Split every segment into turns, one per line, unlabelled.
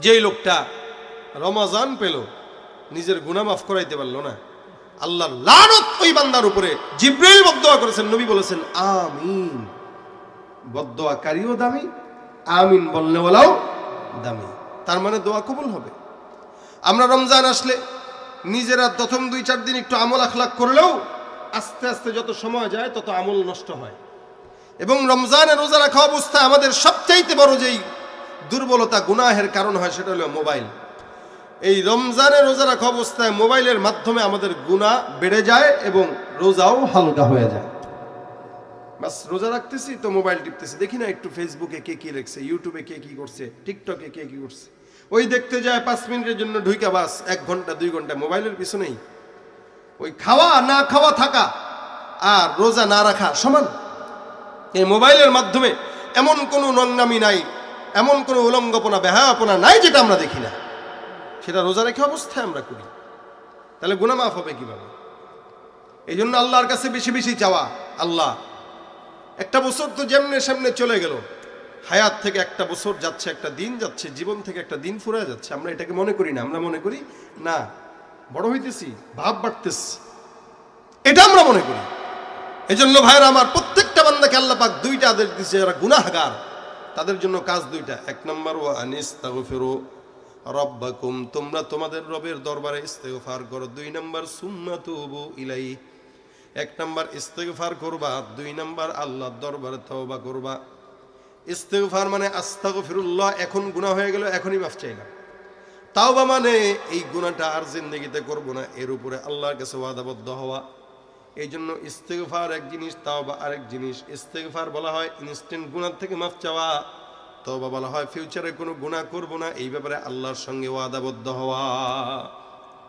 যেই লোকটা রমাজান পেল, নিজের গুনাহ মাফ করাইতে পারল না। আল্লাহর লানত ওই বান্দার উপরে জিব্রাইল বদদোয়া করেছেন, নবী বলেছেন, আমিন। বদদোয়াকারীও দামি, আমিন বলনেওয়ালাও দামি। তার মানে দোয়া কবুল হবে। আমরা রমজান আসলে নিজেরা প্রথম দুই চার দিন একটু আমল আখলাক করলেও আস্তে আস্তে যত সময় যায়, তত আমল নষ্ট হয়। এবং রমজানে রোজা রাখা অবস্থায় আমাদের সবচাইতে বড় যেই দুর্বলতা গুনাহের কারণ হয়, সেটা হলো মোবাইল। এই রমজানে রোজা রাখা অবস্থায় মোবাইলের মাধ্যমে আমাদের গুনাহ বেড়ে যায় এবং রোজাও হালকা হয়ে যায়। বাস, রোজা রাখতেছি তো মোবাইল টিপতেছি। দেখি না একটু ফেসবুকে কে কি লিখছে ইউটিউবে কে কি করছে টিকটকে কে কি করছে। ওই দেখতে যায় পাঁচ মিনিটের জন্য ঢুইকা, বাস, এক ঘণ্টা, দুই ঘণ্টা মোবাইলের পিছনেই। ওই খাওয়া না খাওয়া থাকা আর রোজা না রাখা সমান। এই মোবাইলের মাধ্যমে এমন কোনো নোংরামি নাই। এমন কোনো উলঙ্গপনা, বেহায়াপনা নাই যেটা আমরা দেখি না। সেটা রোজা রেখে অবস্থায় আমরা করি। তাহলে গুনাহ মাফ হবে কীভাবে? এই জন্য আল্লাহর কাছে বেশি বেশি চাওয়া, আল্লাহ। একটা বছর তো যেমনে সামনে চলে গেল। হায়াত থেকে একটা বছর যাচ্ছে, একটা দিন যাচ্ছে, জীবন থেকে একটা দিন ফুরে যাচ্ছে। আমরা এটাকে মনে করি না। আমরা মনে করি, না, বড় হইতেছি, ভাব বাড়তেছি। এটা আমরা মনে করি। এই জন্য ভাইরা আমার প্রত্যেকটা বান্দাকে আল্লাহ পাক দুইটা আদেশ দিচ্ছে যারা গুনাহগার। তাদের জন্য কাজ দুইটা। এক নম্বর ও আনিস তাগফিরু রব্বাকুম, তোমরা তোমাদের রবের দরবারে ইস্তেগফার করো। দুই নম্বর, সুম্মা তুবু ইলাই এক নম্বর, ইস্তেগফার করবা। দুই নম্বর, আল্লাহর দরবারে তওবা করবা। ইস্তেগফার মানে আস্তাগফিরুল্লাহ, এখন গুনাহ হয়ে গেল এখনই মাফ চাইলাম তাওবা মানে এই গুনাহটা আর জিন্দগিতে করব না, এর উপরে আল্লাহর কাছে ওয়াদাবদ্ধ হওয়া। এই জন্য ইস্তেগফার এক জিনিস তাও বা আরেক জিনিস। ইস্তেগফার বলা হয় ইনস্ট্যান্ট গুণার থেকে মাফ চাওয়া। তওবা বলা হয় ফিউচারে কোনো গুণা করব না, এই ব্যাপারে আল্লাহর সঙ্গে ওয়াদাবদ্ধ হওয়া।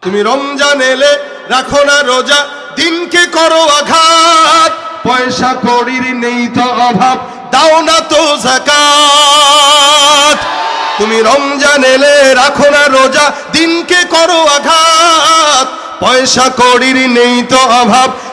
তুমি রমজান এলে রাখো না রোজা, দিনকে করো আঘাত। পয়সা কড়ির নেই তো অভাব, দাও না তো জাকাত তুমি রমজান এলে রাখো না রোজা, দিনকে করো আঘাত। পয়সা কড়ির নেই তো অভাব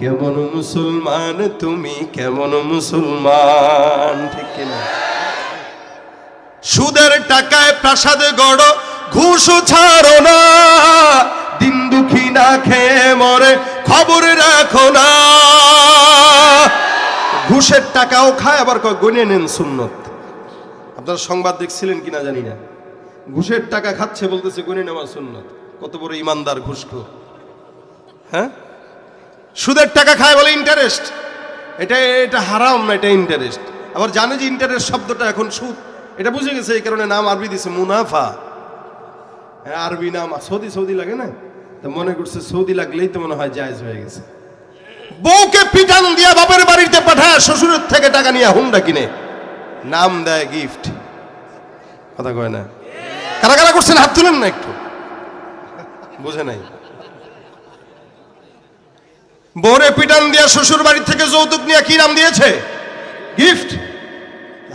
কেমন মুসলমান, তুমি কেমন মুসলমান? ঠিক কিনা? সুদের টাকায় প্রাসাদে গড়, ঘুষ ছাড়ো না। দিন দুঃখী না খেয়ে মরে, খবর রাখো না। ঘুষের টাকাও খায়, আবার গনে নেন সুন্নত। আপনারা সংবাদ দেখছিলেন কিনা জানি না। ঘুষের টাকা খাচ্ছে বলতেছে গনে নেওয়া সুন্নত। কত বড় ইমানদার ঘুষখোর। হ্যাঁ? সুদের টাকা খায় বলে ইন্টারেস্ট এটা এটা হারাম না এটা ইন্টারেস্ট আবার জানে যে ইন্টারেস্ট শব্দটা এখন সুদ। এটা বুঝে গেছে এই কারণে নাম আরবি দিছে মুনাফা। হ্যাঁ, আরবি নাম সৌদি সৌদি লাগে না? তো মনে করছে সৌদি লাগলেই তো মনে হয় জায়জ হয়ে গেছে। বউকে পিটান দিয়া বাপের বাড়িতে পাঠায় শ্বশুরের থেকে টাকা নিয়ে হুন্ডা কিনে। নাম দেয় গিফট কথা কয় না? কারা কারা করছেন? হাত তুলেন না একটু। বুঝে নাই? বরে পিটান দিয়া শ্বশুর বাড়ি থেকে যৌতুক নিয়ে কি নাম দিয়েছে? গিফট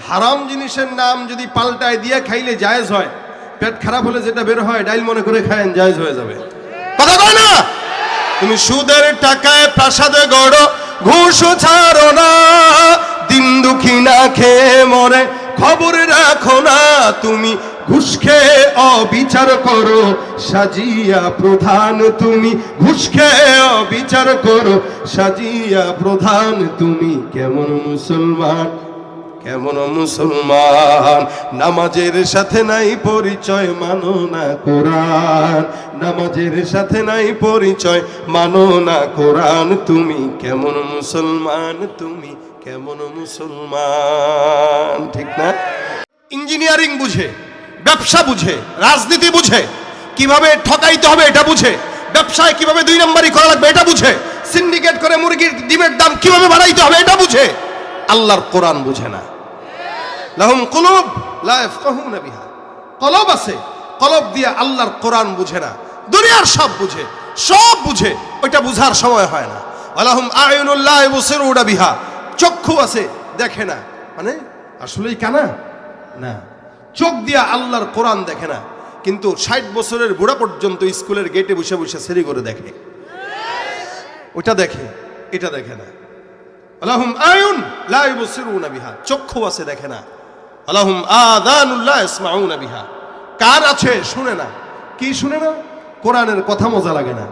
হারাম জিনিসের নাম যদি পাল্টায় দিয়ে খাইলে জায়েজ হয়, পেট খারাপ হলে যেটা বের হয়, ডাইল মনে করে খায়েন, জায়েজ হয়ে যাবে। কথা কয় না? তুমি সুদের টাকায় প্রাসাদে গড়ো, ঘুষ ছাড়ো না, দিন দুঃখী না খেয়ে মরে, খবর রাখো না তুমি ঘুষ খেয়ে অবিচার করো, সাজিয়া প্রধান তুমি। ঘুষ খেয়ে অবিচার করো, সাজিয়া প্রধান তুমি। কেমন মুসলমান কেমন মুসলমান? নামাজের সাথে নাই পরিচয়, মানো না কোরআন। নামাজের সাথে নাই পরিচয়, মানো না কোরআন। তুমি কেমন মুসলমান, তুমি কেমন মুসলমান? ঠিক না? ইঞ্জিনিয়ারিং বুঝে। ব্যবসা বুঝে, রাজনীতি বুঝে, কীভাবে ঠকাইতে হবে এটা বুঝে, ব্যবসায় কীভাবে দুই নম্বরই করা লাগবে এটা বুঝে সিন্ডিকেট করে মুরগির ডিমের দাম কীভাবে বাড়াইতে হবে এটা বুঝে, আল্লাহর কোরআন বুঝে না। লাহুম কুলুব বিহা। কলব আছে, কলব দিয়ে আল্লাহর কোরআন বুঝে না। দুনিয়ার সব বুঝে সব বুঝে, ওইটা বুঝার সময় হয় না। আলাহুম আয়নুল্লাহ বিহা। চক্ষু আছে, দেখে না। মানে আসলেই কানা? না। চোখ দিয়া আল্লাহর কোরআন দেখে না, কিন্তু ষাট বছরের বুড়া পর্যন্ত স্কুলের গেটে বসে বসে সেরি করে দেখে। ওটা দেখে, এটা দেখে না। আলাহুম আয়ুন লা ইবসিরুনা বিহা চক্ষু আছে দেখে না। আলাহুম আদানুল্লাহ ইসমাউনা বিহা। কার আছে শুনে না। কি শুনে না? কোরআনের কথা মজা লাগে না।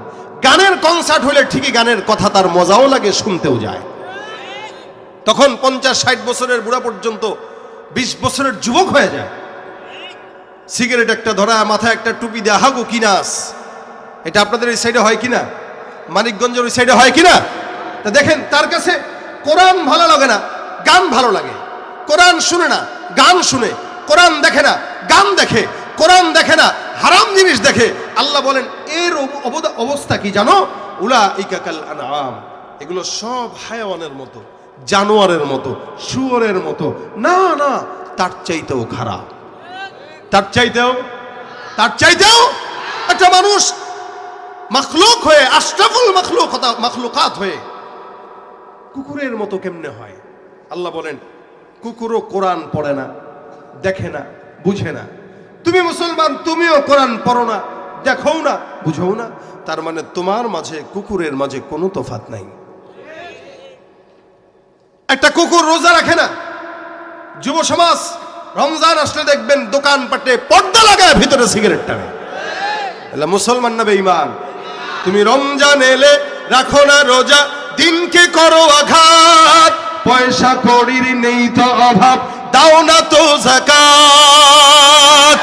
গানের কনসার্ট হলে ঠিকই গানের কথা তার মজাও লাগে, শুনতেও যায়। তখন পঞ্চাশ ষাট বছরের বুড়া পর্যন্ত বিশ বছরের যুবক হয়ে যায়। সিগারেট একটা ধরা, মাথায় একটা টুপি দেয়া, হাগু কিনাস এটা আপনাদের এই সাইডে হয় কিনা? মানিকগঞ্জের ওই সাইডে হয় কিনা? তা দেখেন, তার কাছে কোরআন ভালো লাগে না, গান ভালো লাগে। কোরআন শুনে না, গান শুনে। কোরআন দেখে না, গান দেখে। কোরআন দেখে না, হারাম জিনিস দেখে। আল্লাহ বলেন, এর অবস্থা কি জানো? উলা ইকাকাল আনাম এগুলো সব হায়াওয়ানের মতো, জানোয়ারের মতো, শুয়োরের মতো। না না, তার চাইতেও খারাপ। তার চাইতেও তার চাইতেও একটা মানুষ মখলুক হয়ে, আশরাফুল মখলুক মখলুকাত হয়ে কুকুরের মতো কেমনে হয়? আল্লাহ বলেন, কুকুরও কোরআন পড়ে না, দেখে না, বুঝে না। তুমি মুসলমান, তুমিও কোরআন পড়ো না দেখো না বুঝো না। তার মানে তোমার মাঝে, কুকুরের মাঝে কোনো তফাত নাই। একটা কুকুর রোজা রাখে না। যুব সমাজ রমজান আসলে দেখবেন দোকান পাটে পর্দা লাগায় ভিতরে সিগারেট টানে। এলা মুসলমান না বেঈমান? তুমি রমজান এলে রাখো না রোজা, দিনকে করো আঘাত। পয়সা কড়ির নেই তো অভাব, দাও না তো জাকাত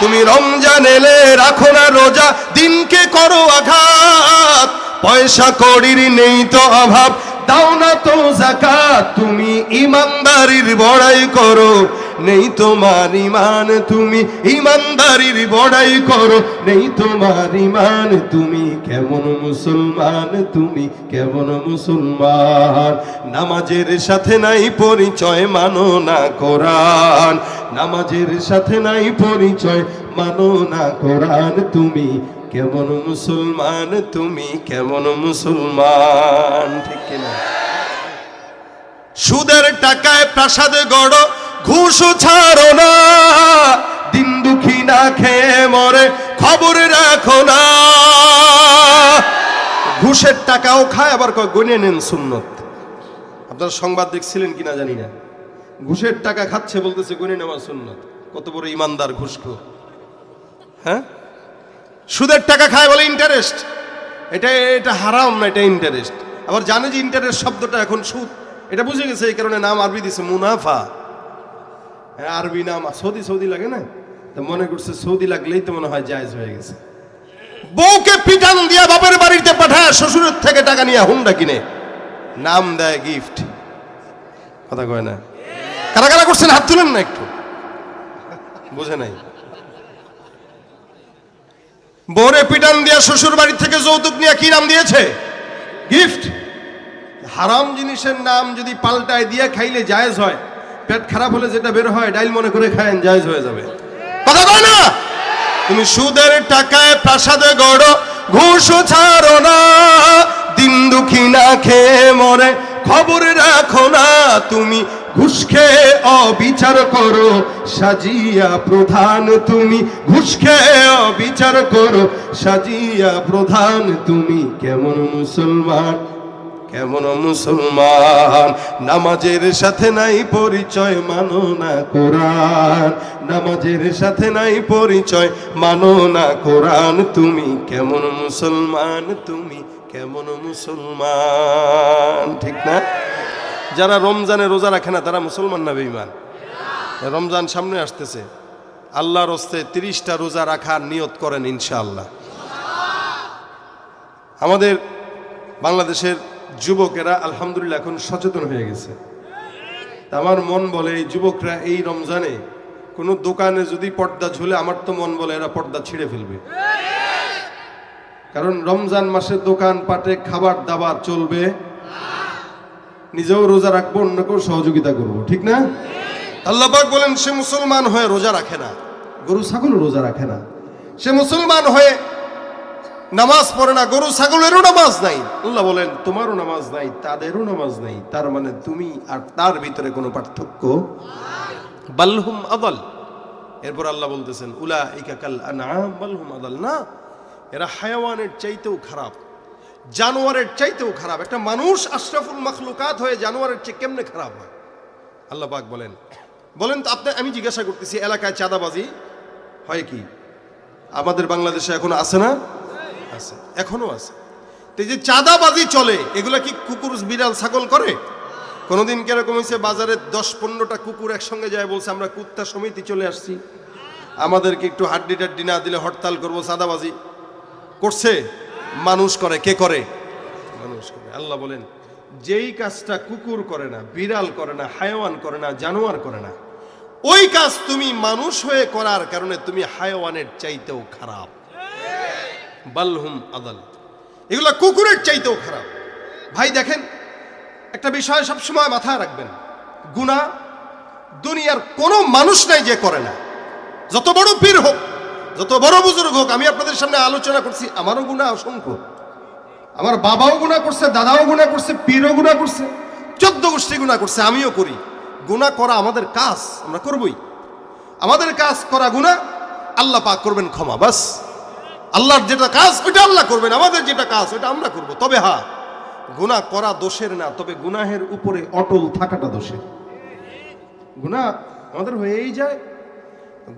তুমি রমজান এলে রাখো না রোজা, দিনকে করো আঘাত। পয়সা কড়ির নেই তো অভাব, দাও না তো জাকাত তুমি ইমানদারির বড়াই করো নেই তোমার ইমান, তুমি ইমানদারির বড়াই করো। নেই তোমার ইমান, তুমি কেমন মুসলমান, তুমি কেমন মুসলমান। নামাজের সাথে নাই পরিচয় মানো না কোরআন। নামাজের সাথে নাই পরিচয় মানো না কোরআন। তুমি কেমন মুসলমান, তুমি কেমন মুসলমান। ঠিক কিনা? সুদের টাকায় প্রাসাদে গড় ঘুষ ছাড়ো না। দিন দুঃখী না খেয়ে মরে, খবর রাখো না। ঘুষের টাকাও খায়, আবার গনে নেন সুন্নত। আপনারা সংবাদ দেখছিলেন কিনা জানি না। ঘুষের টাকা খাচ্ছে বলতেছে গনে নেওয়া সুন্নত। কত বড় ইমানদার ঘুষখোর হ্যাঁ? সুদের টাকা খায় বলে ইন্টারেস্ট এটা এটা হারাম না, এটা ইন্টারেস্ট আবার জানে যে ইন্টারেস্ট শব্দটা এখন সুদ। এটা বুঝে গেছে, এই কারণে নাম আরবি দিছে মুনাফা। আরবি নাম সৌদি সৌদি লাগে না? তো মনে করছে সৌদি লাগলেই তো মনে হয় জায়েজ হয়ে গেছে। বউকে পিটান দিয়া বাপের বাড়িতে পাঠায়, শ্বশুরের থেকে টাকা নিয়ে হুন্ডা কিনে। নাম দেয় গিফট। কথা কয় না? কারা কারা করছেন? হাত তুলেন না একটু। বুঝে নাই। বরে পিটান দিয়া শ্বশুর বাড়ি থেকে যৌতুক নিয়ে কি নাম দিয়েছে? গিফট। হারাম জিনিসের নাম যদি পাল্টায় দিয়ে খাইলে জায়েজ হয়। পেট খারাপ হলে যেটা বের হয়, ডাইল মনে করে খায়েন, জায়েজ হয়ে যাবে। কথা কয় না? তুমি সুদের টাকায় প্রাসাদে গড়ো, ঘুষ ছাড়ো না। দিন দুঃখী না খেয়ে মরে, খবর রাখো না। তুমি ঘুষ খেয়ে অবিচার করো, সাজিয়া প্রধান তুমি ঘুষ খেয়ে অবিচার করো, সাজিয়া প্রধান তুমি কেমন মুসলমান? কেমন মুসলমান? নামাজের সাথে নাই পরিচয়, মানো না কোরআন। নামাজের সাথে নাই পরিচয়, মানো না কোরআন। তুমি কেমন মুসলমান? তুমি কেমন মুসলমান? ঠিক না? যারা রমজানে রোজা রাখে না, তারা মুসলমান না বেঈমান? রমজান সামনে আসতেছে। আল্লাহর হস্তে তিরিশটা রোজা রাখার নিয়ত করেন ইনশাআল্লাহ। আমাদের বাংলাদেশের যুবকেরা আলহামদুলিল্লাহ এখন সচেতন হয়ে গেছে। আমার মন বলে, এই যুবকরা এই রমজানে কোনো দোকানে যদি পর্দা ঝুলে, আমার তো মন বলে এরা পর্দা ছিঁড়ে ফেলবে। কারণ রমজান মাসে দোকান পাটে খাবার দাবার চলবে। নিজেও রোজা রাখব, অন্যকেও সহযোগিতা করব, ঠিক না? আল্লাহবাক বলেন, সে মুসলমান হয়ে রোজা রাখে না। গরু, ছাগল রোজা রাখে না। সে মুসলমান হয়ে নামাজ পড়ে না, গরু, ছাগলেরও নামাজ নাই। আল্লাহ বলেন, তোমারও নামাজ নাই, তাদেরও নামাজ নাই। তার মানে তুমি আর তার ভিতরে কোনো পার্থক্য? বাল্হুম আদল। এরপর আল্লাহ বলতেছেন উলা ইকাকাল বাল্হুম আদল। না, এরা হায়াওয়ানের চাইতেও খারাপ, জানোয়ারের চাইতেও খারাপ। একটা মানুষ আশরাফুল মখলুকাত হয়ে জানোয়ারের চেয়ে কেমনে খারাপ হয়? আল্লাহ পাক বলেন বলেন তো আপনি, আমি জিজ্ঞাসা করতেছি, এলাকায় চাঁদাবাজি হয় কি? আমাদের বাংলাদেশে এখন আছে না? আছে, এখনও আছে। তো যে চাঁদাবাজি চলে, এগুলা কি কুকুর, বিড়াল, ছাগল করে? কোনোদিন কীরকম হয়েছে, বাজারে দশ পনেরোটা কুকুর একসঙ্গে যায়, বলছে, আমরা কুত্তা সমিতি চলে আসছি। আমাদেরকে একটু হাড্ডি টাড্ডি না দিলে হরতাল করব, চাঁদাবাজি করছে? মানুষ করে, কে করে? মানুষ করে, আল্লাহ বলেন, যেই কাজটা কুকুর করে না, বিড়াল করে না, হায়াওয়ান করে না, জানোয়ার করে না, ওই কাজ তুমি মানুষ হয়ে করার কারণে তুমি হায়াওয়ানের চাইতেও খারাপ। বালহুম আদাল। এগুলা কুকুরের চাইতেও খারাপ। ভাই, দেখেন, একটা বিষয় সবসময় মাথায় রাখবেন। গুণা দুনিয়ার কোনো মানুষ নাই যে করে না। যত বড় পীর হোক, যত বড় বুজুর্গ হোক, আমি আপনাদের সামনে আলোচনা করছি, আমারও গুণা অসংখ্য। আমার বাবাও গুণা করছে, দাদাও গুণা করছে, পীরও গুণা করছে, চোদ্দ গোষ্ঠী গুণা করছে, আমিও করি। গুণা করা আমাদের কাজ, আমরা করবই। আমাদের কাজ করা গুণা আল্লাহ পাক করবেন ক্ষমা, বাস। আল্লাহর যেটা কাজ, ওইটা আল্লাহ করবেন, আমাদের যেটা কাজ, ওইটা আমরা করব। তবে হ্যাঁ গুণা করা দোষের না, তবে গুনাহের উপরে অটল থাকাটা দোষের। গুণা আমাদের হয়েই যায়।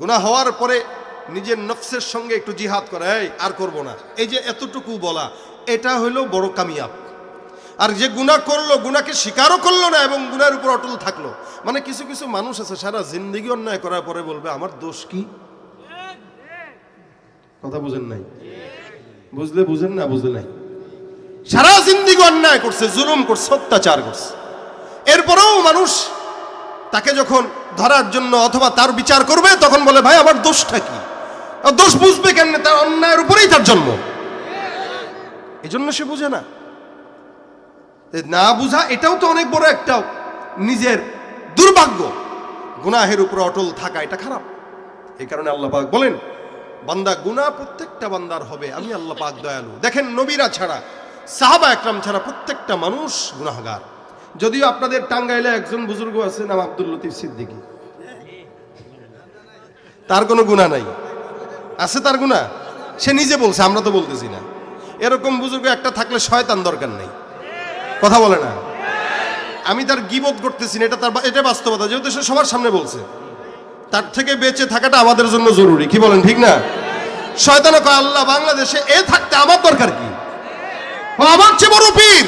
গুনাহ হওয়ার পরে নিজের নফসের সঙ্গে একটু জিহাদ করে, এই আর করব না। এই যে এতটুকু বলা, এটা হইল বড় কামিয়াব। আর যে গুনাহ করল গুনাকে স্বীকারও করল না এবং গুনার উপর অটল থাকল। মানে কিছু কিছু মানুষ আছে, সারা জিন্দগি অন্যায় করার পরে বলবে, আমার দোষ কি? কথা বুঝেন নাই? বুঝলে বুঝেন, না বুঝলে নাই? সারা জিন্দিগি অন্যায় করছে, জুলুম করছে, অত্যাচার করছে। এরপরেও মানুষ তাকে যখন ধরার জন্য অথবা তার বিচার করবে, তখন বলে, ভাই, আমার দোষটা কি? দোষ বুঝবে কেন তার অন্যায়ের উপরেই তার জন্ম। এই জন্য সে বুঝে না। না বুঝা, এটাও তো অনেক বড় একটা নিজের দুর্ভাগ্য। গুনাহের উপর অটল থাকা, এটা খারাপ। এই কারণে আল্লাহ বলেন বান্দা গুনাহ প্রত্যেকটা বান্দার হবে, আমি আল্লাহ পাক দয়ালু। দেখেন নবীরা ছাড়া, সাহাবা একরাম ছাড়া প্রত্যেকটা মানুষ গুনাহগার। যদিও আপনাদের টাঙ্গাইলে একজন বুজুর্গ আছে, নাম আব্দুল লতিফ সিদ্দিকী। তার কোনো গুণা নাই। আছে তার গুণা সে নিজে বলছে, আমরা তো বলতেছি না। এরকম বুজুর্গ একটা থাকলে শয়তান দরকার নেই। কথা বলে না। আমি তার গিবত করতেছি না, এটা তার এটা বাস্তবতা, যেহেতু সে সবার সামনে বলছে। তার থেকে বেঁচে থাকাটা আমাদের জন্য জরুরি। কি বলেন, ঠিক না? শয়তানা কয়, আল্লাহ বাংলাদেশে এ থাকতে আমার দরকার কি? আমার চেয়ে বড় পীর।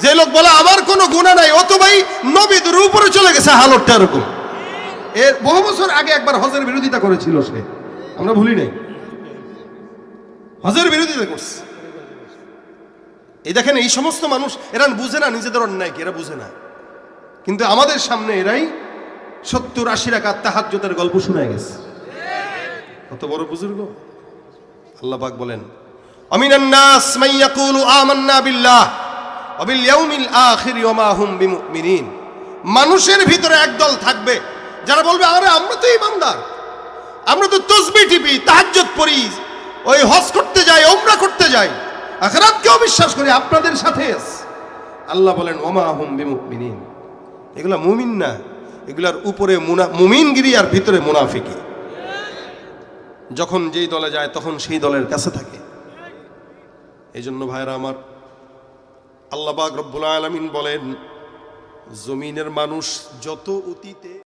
যে লোক বলে, আমার কোনো গুণা নাই, অত ভাই নবীদের উপরে চলে গেছে, হালতটা এরকম। এর বহু বছর আগে একবার হজের বিরোধিতা করেছিল সে। আমরা ভুলি নাই। হজের বিরোধিতা করছে। এই দেখেন, এই সমস্ত মানুষ, এরা বুঝে না নিজেদের অন্যায় কি, এরা বুঝে না। কিন্তু আমাদের সামনে এরাই সত্তর, আশি রাকাত তাহাজ্জুদের গল্প শোনা গেছে। কত বড় বুজুর্গ। আল্লাহ পাক বলেন, অমিনান নাস মান ইয়াকুলু আমান্না বিল্লাহ, ওয়া বিল ইয়াউমিল আখির, ওয়া মানুষের ভিতরে একদল থাকবে, যারা বলবে, আরে, আমরা তো ইমানদার। আমরা তো তসবি টিপি, তাহাজ্জুদ পড়ি, ওই হজ করতে যাই ওমরা করতে যাই। আখরাতকেও বিশ্বাস করি, আপনাদের সাথে আল্লাহ বলেন ওমা হুম বিমুমিনিন। এগুলা মুমিন না। এগুলার উপরে মুনা, মুমিনগিরি আর ভিতরে মুনাফিকি। যখন যেই দলে যায়, তখন সেই দলের কাছে থাকে। এই জন্য ভাইরা আমার, আল্লাহ রব্বুল আলমিন বলেন, জমিনের মানুষ যত অতীতে